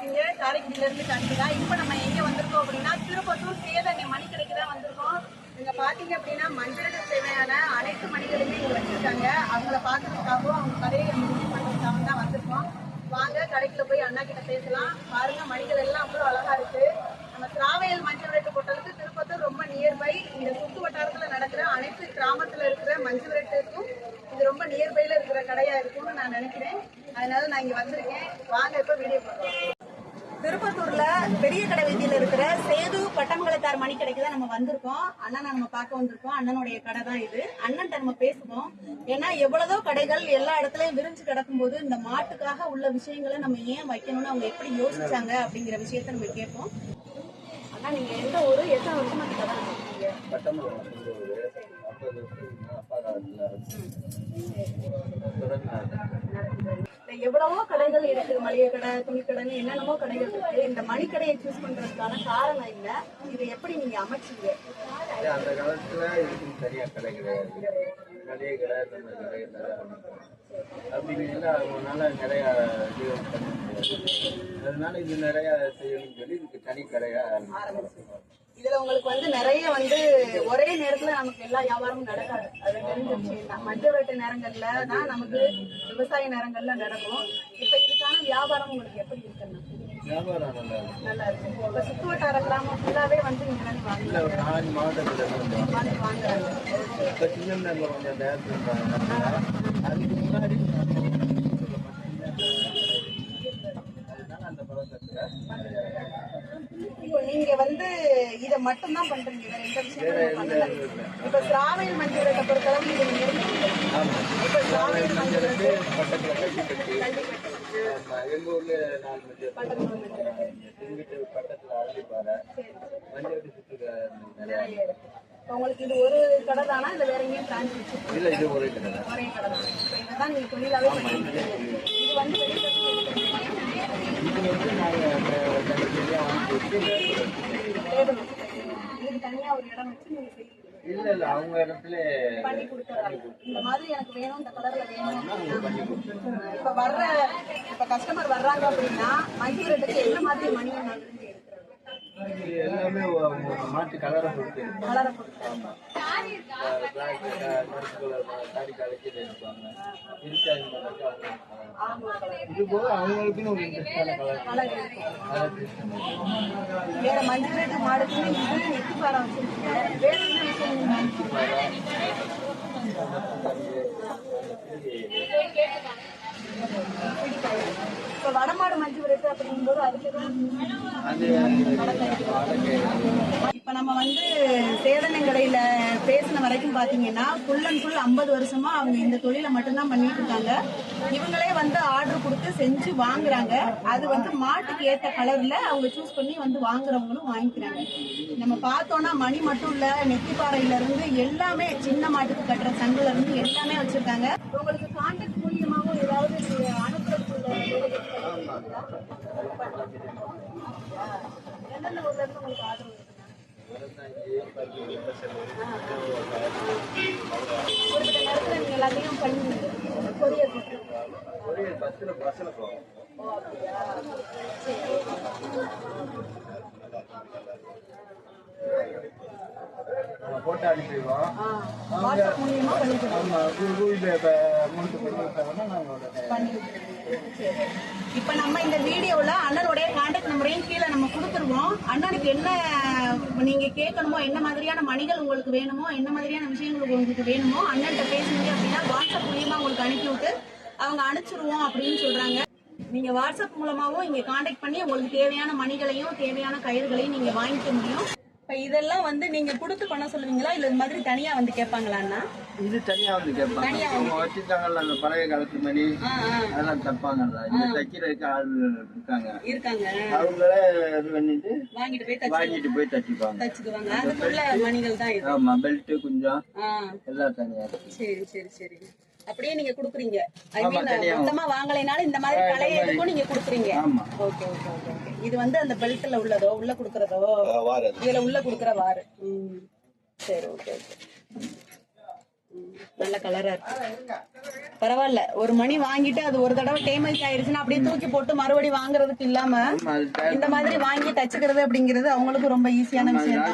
இருக்கீங்க காரைக்குடியில இருந்து இப்போ நம்ம எங்க வந்திருக்கோம் அப்படின்னா திருப்பத்தூர் சேதனை மணிக்கடைக்கு தான் வந்திருக்கோம். இங்க பாத்தீங்க அப்படின்னா மஞ்சளுக்கு தேவையான அனைத்து மணிகளுமே இங்க வச்சிருக்காங்க. அவங்கள பாக்குறதுக்காகவும் அவங்க கடையை முடிவு பண்றதுக்காக தான் வந்திருக்கோம். வாங்க கடைக்குள்ள போய் அண்ணா கிட்ட பேசலாம். பாருங்க மணிகள் எல்லாம் அவ்வளவு அழகா இருக்கு. நம்ம திராவையல் மஞ்சள் ரேட்டு போட்டதுக்கு திருப்பத்தூர் ரொம்ப நியர்பை இந்த சுத்து வட்டாரத்துல நடக்கிற அனைத்து கிராமத்துல இருக்கிற மஞ்சள் ரேட்டுக்கும் இது ரொம்ப நியர்பைல இருக்கிற கடையா இருக்கும்னு நான் நினைக்கிறேன். அதனால நான் இங்க வந்திருக்கேன். வாங்க இப்ப வீடியோ பார்க்கலாம். திருப்பத்தூர்ல பெரிய கடை வீதியில இருக்கிற சேது பட்டமங்கலத்தார் மணி கடைக்கு தான் நம்ம வந்திருக்கோம். அண்ணனை நம்ம பார்க்க வந்திருக்கோம். அண்ணனுடைய கடை தான் இது. அண்ணன்ட்ட நம்ம பேசுவோம். ஏன்னா எவ்வளவோ கடைகள் எல்லா இடத்துலயும் விரிஞ்சு கிடக்கும்போது இந்த மாட்டுக்காக உள்ள விஷயங்களை நம்ம ஏன் வைக்கணும்னு அவங்க எப்படி யோசிச்சாங்க அப்படிங்கிற விஷயத்த நம்ம கேட்போம். அண்ணா நீங்க எந்த ஊரு? எத்தனை வருஷமா இந்த கடை வச்சிருக்கீங்க? எவ்வளவோ கடைகள் இருக்கு மளிகை கடை துணி கடைன்னு என்னென்னமோ கடைகள் இருக்கு. இந்த மணிக்கடையை சூஸ் பண்றதுக்கான காரணம் என்ன? இதை எப்படி நீங்க அமைச்சீங்க? அந்த காலத்தில் இதுக்கு சரியா கடை கிடையாது. மளிகை கடை இந்த நிறைய அப்படிங்கிறதுல அவங்களால நிறைய இது பண்ண முடியாது. அதனால இது நிறைய செய்யணும்னு சொல்லி இதுக்கு தனி கடையா ஆரம்பிச்சிருக்கோம். இதுல உங்களுக்கு வந்து நிறைய வந்து ஒரே நேரத்துல நமக்கு எல்லா வியாபாரமும் நடக்காது. அது தெரிஞ்ச மஞ்சள் வேட்டு நேரங்கள்ல தான் நமக்கு விவசாய நேரங்கள்ல நடக்கும். இப்ப இதுக்கான வியாபாரம் உங்களுக்கு எப்படி இருக்குன்னா வியாபாரம் நல்லா இருக்கு. இப்ப சுத்து வட்டார கிராமம் ஃபுல்லாவே வந்து இங்க வாங்குறாங்க. வந்த நேரத்தில் அதுக்கு முன்னாடி அதனால அந்த பழக்கத்தில் இப்போ நீங்க வந்து இத மட்டும் தான் பண்றீங்க. வேற எந்த விஷயமும் இப்ப திராவிட வேட்டை பொறுத்தளவு நீங்க இப்ப திராவிட ஆமா, எங்க ஊர்ல நாலு மஞ்சள் பக்கத்துல மஞ்சள் நிறைய உங்களுக்கு இது ஒரு கடை தானா இல்ல வேற எங்கேயும் பிரான்ச் இல்ல இது ஒரே கடை தான் ஒரே கடை தான் இப்ப இதுதான் நீங்க தொழிலாவே பண்ணிருக்கீங்க இது. வந்து வெளியில இருந்து இது வந்து நாங்கள் தனித்தனியாக வாங்கி வச்சு தேடணும். இதுக்கு தனியா ஒரு இடம் வச்சு நீங்க செய்யணும் இல்ல இல்ல அவங்க இடத்துல பண்ணி கொடுத்துறாங்க இந்த மாதிரி எனக்கு வேணும் இந்த கலர்ல வேணும். இப்ப வர்ற இப்ப கஸ்டமர் வர்றாங்க அப்படின்னா மஞ்சள் ரேட்டுக்கு என்ன மாதிரி மணி நான் விரும்பி எடுக்கிறது இது எல்லாமே மாட்டு கலரை இருக்கு. கலரை இது போக அவங்களுக்குன்னு ஒரு இன்ட்ரெஸ்டான கலர் வேற மஞ்சள் ரேட்டு மாடுக்குன்னு இது நெத்தி பாரம் வச்சிருக்கீங்க. வேற என்ன விஷயம் இப்ப வடமாடு மஞ்சள் ரேட்டு அப்படிங்கும்போது அதுக்கு இப்ப நம்ம வந்து சேதனங்கடையில பேசின வரைக்கும் பாத்தீங்கன்னா ஃபுல் அண்ட் ஃபுல் ஐம்பது வருஷமா அவங்க இந்த தொழிலை மட்டும்தான் பண்ணிட்டு இருக்காங்க. இவங்களே வந்து ஆர்டர் கொடுத்து செஞ்சு வாங்குறாங்க. அது வந்து மாட்டுக்கு ஏத்த கலர்ல அவங்க சூஸ் பண்ணி வந்து வாங்குறவங்களும் வாங்கிக்கிறாங்க. நம்ம பார்த்தோம்னா மணி மட்டும் இல்ல நெத்திப்பாறையில இருந்து எல்லாமே சின்ன மாட்டுக்கு கட்டுற சங்குல இருந்து எல்லாமே வச்சிருக்காங்க. உங்களுக்கு கான்டாக்ட் மூலியமாவும் ஏதாவது நீங்க அனுப்புறதுக்குள்ள வேலைகள் பண்ணிருக்கீங்களா? எந்தெந்த ஊர்ல இருந்து உங்களுக்கு ஆர்டர் வருதுன்னா குறிப்பிட்ட நேரத்துல நீங்க எல்லாத்தையும் பண்ணி கொரியர் பஸ்ஸில் பஸ்ஸில் போகும் போட்டு அனுப்பிடுவோம். கூகுள் பே இப்போ அமௌண்ட் நம்ம இந்த வீடியோல அண்ணனுடைய கான்டாக்ட் நம்பரையும் கீழே நம்ம கொடுத்துருவோம். அண்ணனுக்கு என்ன நீங்க கேட்கணுமோ என்ன மாதிரியான மணிகள் உங்களுக்கு வேணுமோ என்ன மாதிரியான விஷயங்கள் உங்களுக்கு வேணுமோ அண்ணன்ட்ட பேசுனீங்க அப்படின்னா வாட்ஸ்அப் மூலியமா உங்களுக்கு அனுப்பி விட்டு அவங்க அனுப்பிச்சிருவோம் அப்படின்னு சொல்றாங்க. நீங்க வாட்ஸ்அப் மூலமாவும் இங்க கான்டாக்ட் பண்ணி உங்களுக்கு தேவையான மணிகளையும் தேவையான கயிறுகளையும் நீங்க வாங்கிக்க முடியும். இப்ப இதெல்லாம் வந்து நீங்க கொடுத்து பண்ண சொல்லுவீங்களா? இல்ல இந்த மாதிரி தனியா வந்து கேட்பாங்களா அண்ணா? இது தனியாக வந்து கேட்பாங்க. அவங்க வச்சுருக்காங்கல்ல அந்த பழைய காலத்து மணி அதெல்லாம் தப்பாங்கல்ல. இது தைக்கிறதுக்கு ஆள் இருக்காங்க. இருக்காங்க. அவங்களே இது பண்ணிட்டு வாங்கிட்டு போய் வாங்கிட்டு போய் தச்சுப்பாங்க தச்சுக்குவாங்க. அதுக்குள்ள மணிகள் தான் இது. ஆமா பெல்ட் குஞ்சம் எல்லாம் தனியா இருக்கு. சரி சரி சரி. அப்படியே நீங்க குடுக்குறீங்க. ஐ மீன். மொத்தமா வாங்கலைனாலும் இந்த மாதிரி பழைய இதுக்கும் நீங்க குடுக்குறீங்க. ஓகே ஓகே ஓகே ஓகே இது வந்து அந்த பெல்ட்ல உள்ளதோ உள்ள குடுக்கறதோ? இதுல உள்ள குடுக்கற வாரு. சரி ஓகே ஓகே. நல்ல கலரா இருக்கு. பரவாயில்ல. ஒரு மணி வாங்கிட்டு அது ஒரு தடவை டேமேஜ் ஆயிருச்சுன்னா அப்படியே தூக்கி போட்டு மறுபடியும் வாங்குறதுக்கு இல்லாம இந்த மாதிரி வாங்கி தச்சுக்கிறது அப்படிங்கிறது அவங்களுக்கு ரொம்ப ஈஸியான விஷயம்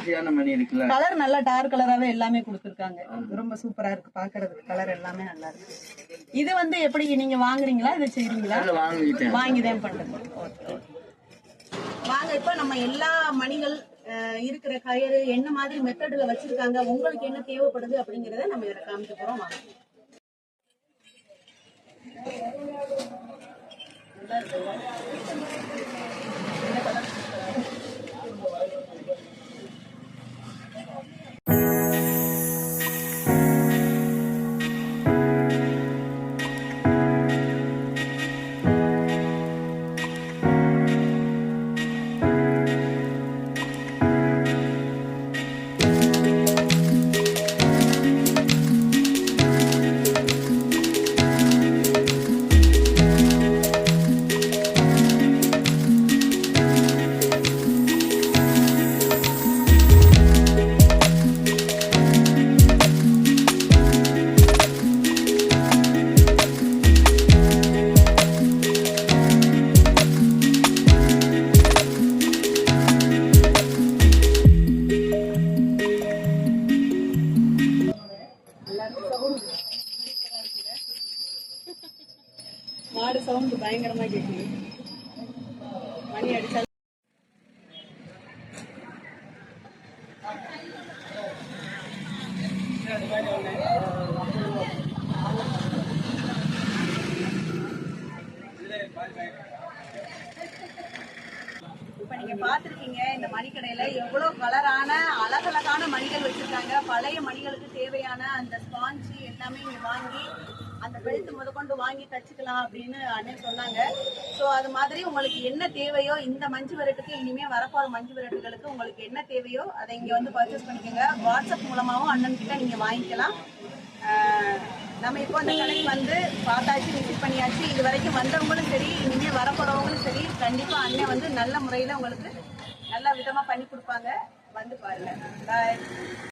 கலர் நல்லா டார்க் கலராவே எல்லாமே கொடுத்துருக்காங்க. ரொம்ப சூப்பரா இருக்கு. பாக்குறதுக்கு கலர் எல்லாமே நல்லா இருக்கு. இது வந்து எப்படி நீங்க வாங்குறீங்களா? இது செய்றீங்களா? வாங்கிதான் பண்றது. வாங்க இப்ப நம்ம எல்லா மணிகள் இருக்கிற கயிறு என்ன மாதிரி மெத்தட்ல வச்சிருக்காங்க உங்களுக்கு என்ன தேவைப்படுது அப்படிங்கறத நம்ம இதில் காமிக்க போறோம் வாங்க நல்லா இருக்குல்ல? மாடு சவுண்ட் பயங்கரமா கேக்குது. மணி அடிச்சா இப்போ நீங்க பாத்திருக்கீங்க இந்த மணிக்கடையில எவ்வளவு கலரான அழகழகான மணிகள் வச்சிருக்காங்க. பழைய மணிகளுக்கு தேவையான அந்த ஸ்பாஞ்சு எல்லாமே இங்க வாங்கி அந்த பெல்ட் முதற்கொண்டு வாங்கி தச்சுக்கலாம் அப்படின்னு அண்ணன் சொன்னாங்க. ஸோ அது மாதிரி உங்களுக்கு என்ன தேவையோ இந்த மஞ்சு விரட்டுக்கு இனிமே வரப்போற மஞ்சு விரட்டுகளுக்கு உங்களுக்கு என்ன தேவையோ அதை இங்கே வந்து பர்ச்சேஸ் பண்ணிக்கோங்க. வாட்ஸ்அப் மூலமாகவும் அண்ணன் கிட்ட நீங்கள் வாங்கிக்கலாம். நம்ம இப்போ அந்த கடைக்கு வந்து பார்த்தாச்சு விசிட் பண்ணியாச்சு. இது வரைக்கும் வந்தவங்களும் சரி இனிமேல் வரப்போகிறவங்களும் சரி கண்டிப்பாக அண்ணன் வந்து நல்ல முறையில் உங்களுக்கு நல்ல விதமாக பண்ணி கொடுப்பாங்க. வந்து பாருங்க. பாய்